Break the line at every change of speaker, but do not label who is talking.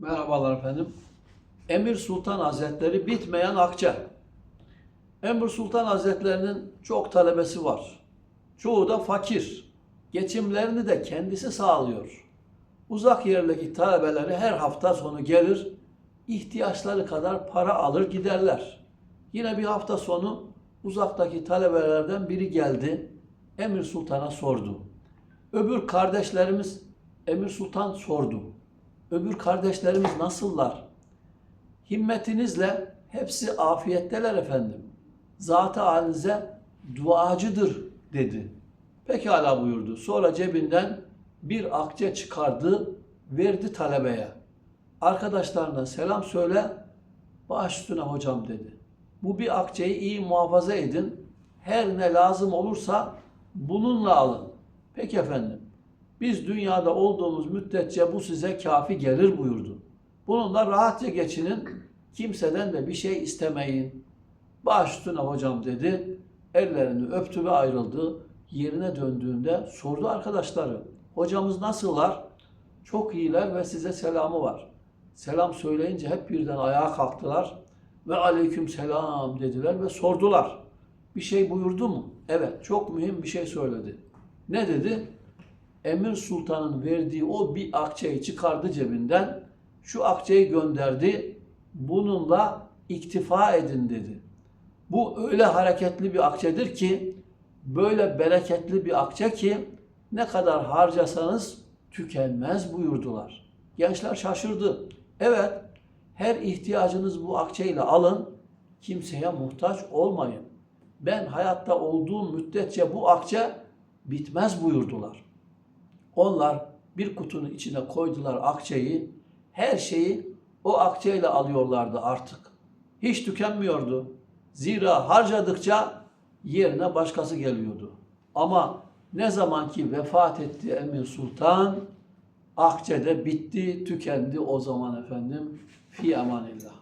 Merhabalar efendim. Emir Sultan Hazretleri bitmeyen akçe. Emir Sultan Hazretlerinin çok talebesi var. Çoğu da fakir. Geçimlerini de kendisi sağlıyor. Uzak yerlerdeki talebeleri her hafta sonu gelir, ihtiyaçları kadar para alır giderler. Yine bir hafta sonu uzaktaki talebelerden biri geldi. Emir Sultan'a sordu. Öbür kardeşlerimiz Emir Sultan sordu. Öbür kardeşlerimiz nasıllar? Himmetinizle hepsi afiyetteler efendim. Zatı halinize duacıdır dedi. Pekala buyurdu. Sonra cebinden bir akçe çıkardı, verdi talebeye. Arkadaşlarına selam söyle, baş üstüne hocam dedi. Bu bir akçeyi iyi muhafaza edin. Her ne lazım olursa bununla alın. Peki efendim. Biz dünyada olduğumuz müddetçe bu size kafi gelir buyurdu. Bununla rahatça geçinin. Kimseden de bir şey istemeyin. Baş üstüne hocam dedi. Ellerini öptü ve ayrıldı. Yerine döndüğünde sordu arkadaşları. Hocamız nasıllar? Çok iyiler ve size selamı var. Selam söyleyince hep birden ayağa kalktılar ve aleyküm selam dediler ve sordular. Bir şey buyurdu mu? Evet, çok mühim bir şey söyledi. Ne dedi? Emir Sultan'ın verdiği o bir akçeyi çıkardı cebinden. Şu akçeyi gönderdi. Bununla iktifa edin dedi. Bu öyle hareketli bir akçedir ki, böyle bereketli bir akçe ki ne kadar harcasanız tükenmez buyurdular. Gençler şaşırdı. Evet, her ihtiyacınız bu akçeyle alın, kimseye muhtaç olmayın. Ben hayatta olduğum müddetçe bu akçe bitmez buyurdular. Onlar bir kutunun içine koydular akçeyi, her şeyi o akçeyle alıyorlardı artık. Hiç tükenmiyordu. Zira harcadıkça yerine başkası geliyordu. Ama ne zaman ki vefat etti Emir Sultan, akçe de bitti, tükendi o zaman efendim. Fi emanillah.